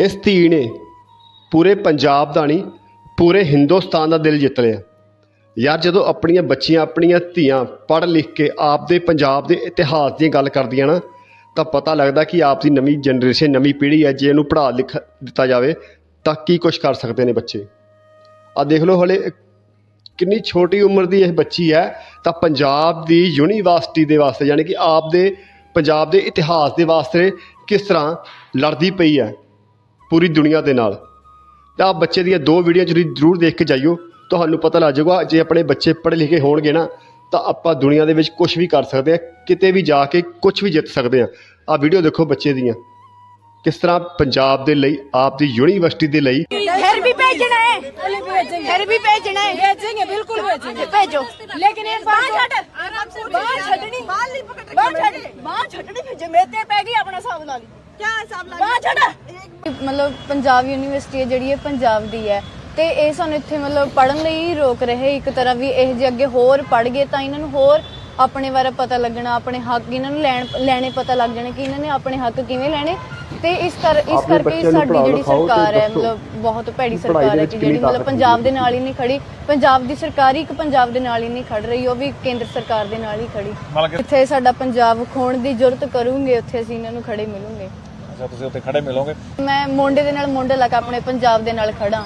ਇਸ ਧੀ ਨੇ ਪੂਰੇ ਪੰਜਾਬ ਦਾ ਨਹੀਂ, ਪੂਰੇ ਹਿੰਦੁਸਤਾਨ ਦਾ ਦਿਲ ਜਿੱਤ ਲਿਆ। ਯਾਰ ਜਦੋਂ ਆਪਣੀਆਂ ਬੱਚੀਆਂ, ਆਪਣੀਆਂ ਧੀਆਂ ਪੜ੍ਹ ਲਿਖ ਕੇ ਆਪਦੇ ਪੰਜਾਬ ਦੇ ਇਤਿਹਾਸ ਦੀ ਗੱਲ ਕਰਦੀਆਂ ਨਾ, ਤਾਂ ਪਤਾ ਲੱਗਦਾ ਕਿ ਆਪ ਦੀ ਨਵੀਂ ਜਨਰੇਸ਼ਨ ਨਵੀਂ ਪੀੜ੍ਹੀ ਹੈ, ਜੇ ਇਹਨੂੰ ਪੜ੍ਹਾ ਲਿਖ ਦਿੱਤਾ ਜਾਵੇ, ਤਾਂ ਕੀ ਕੁਝ ਕਰ ਸਕਦੇ ਨੇ ਬੱਚੇ। ਆ ਦੇਖ ਲਓ ਹਲੇ ਕਿੰਨੀ ਛੋਟੀ ਉਮਰ ਦੀ ਇਹ ਬੱਚੀ ਹੈ, ਤਾਂ ਪੰਜਾਬ ਦੀ ਯੂਨੀਵਰਸਿਟੀ ਦੇ ਵਾਸਤੇ, ਯਾਨੀ ਕਿ ਆਪ ਦੇ ਪੰਜਾਬ ਦੇ ਇਤਿਹਾਸ ਦੇ ਵਾਸਤੇ ਕਿਸ ਤਰ੍ਹਾਂ ਲੜਦੀ ਪਈ ਹੈ। ਪੂਰੀ ਦੁਨੀਆ ਦੇ ਨਾਲ ਤਾਂ ਆਪ ਬੱਚੇ ਦੀਆਂ ਦੋ ਵੀਡੀਓ ਜ਼ਰੂਰ ਜ਼ਰੂਰ ਦੇਖ ਕੇ ਜਾਈਓ ਤੁਹਾਨੂੰ ਪਤਾ ਲੱਗ ਜਾਊਗਾ ਜੇ ਆਪਣੇ ਬੱਚੇ ਪੜ੍ਹੇ ਲਿਖੇ ਹੋਣਗੇ ਨਾ ਤਾਂ ਆਪਾਂ ਦੁਨੀਆ ਦੇ ਵਿੱਚ ਕੁਝ ਵੀ ਕਰ ਸਕਦੇ ਆ ਕਿਤੇ ਵੀ ਜਾ ਕੇ ਕੁਝ ਵੀ ਜਿੱਤ ਸਕਦੇ ਆ ਆ ਵੀਡੀਓ ਦੇਖੋ ਬੱਚੇ ਦੀਆਂ ਕਿਸ ਤਰ੍ਹਾਂ ਪੰਜਾਬ ਦੇ ਲਈ ਆਪ ਦੀ ਯੂਨੀਵਰਸਿਟੀ ਦੇ ਲਈ घर भी भेजना है घर भी भेजना है भेजेंगे बिल्कुल भेजेंगे भेजो लेकिन एक बाहर बात छड़ आराम से बाहर भेजिए। छड़नी बाल नहीं पकड़ बाहर छड़ बाहर छड़नी भेजे मैं ते पै गई अपना हिसाब नाल क्या हिसाब बाहर छड़ ਮਤਲਬ ਪੰਜਾਬ ਯੂਨੀਵਰਸਿਟੀ ਹੈ ਜਿਹੜੀ ਇਹ ਪੰਜਾਬ ਦੀ ਹੈ ਤੇ ਇਹ ਸਾਨੂੰ ਇੱਥੇ ਮਤਲਬ ਪੜਨ ਲਈ ਰੋਕ ਰਹੇ ਇੱਕ ਤਰ੍ਹਾਂ ਵੀ ਇਹ ਜੇ ਅੱਗੇ ਹੋਰ ਪੜ ਗਏ ਤਾਂ ਇਹਨਾਂ ਨੂੰ ਹੋਰ ਆਪਣੇ ਬਾਰੇ ਪਤਾ ਲੱਗਣਾ ਆਪਣੇ ਹੱਕ ਇਹਨਾਂ ਨੂੰ ਲੈਣ ਲੈਣੇ ਪਤਾ ਲੱਗ ਜਾਣੇ ਕਿ ਇਹਨਾਂ ਨੇ ਆਪਣੇ ਹੱਕ ਕਿਵੇਂ ਲੈਣੇ ਤੇ ਇਸ ਕਰ ਇਸ ਕਰਕੇ ਸਾਡੀ ਜਿਹੜੀ ਸਰਕਾਰ ਹੈ। ਮਤਲਬ ਬਹੁਤ ਭੈੜੀ ਸਰਕਾਰ ਹੈ ਕਿ ਜਿਹੜੀ ਮਤਲਬ ਪੰਜਾਬ ਦੇ ਨਾਲ ਹੀ ਨਹੀਂ ਖੜੀ ਪੰਜਾਬ ਦੀ ਸਰਕਾਰ ਹੀ ਇੱਕ ਪੰਜਾਬ ਦੇ ਨਾਲ ਹੀ ਨਹੀਂ ਖੜ ਰਹੀ ਉਹ ਵੀ ਕੇਂਦਰ ਸਰਕਾਰ ਦੇ ਨਾਲ ਹੀ ਖੜੀ। ਜਿੱਥੇ ਸਾਡਾ ਪੰਜਾਬ ਖੋਣ ਦੀ ਜ਼ਰੂਰਤ ਕਰੂੰਗੇ ਉੱਥੇ ਅਸੀਂ ਇਹਨਾਂ ਨੂੰ ਖੜੇ ਮਿਲੂਗੇ। ਤੁਸੀਂ ਉੱਥੇ ਖੜੇ ਮਿਲੋਗੇ? ਮੈਂ ਮੋਢੇ ਦੇ ਨਾਲ ਮੋਢਾ ਲਾ ਕੇ ਆਪਣੇ ਪੰਜਾਬ ਦੇ ਨਾਲ ਖੜਾ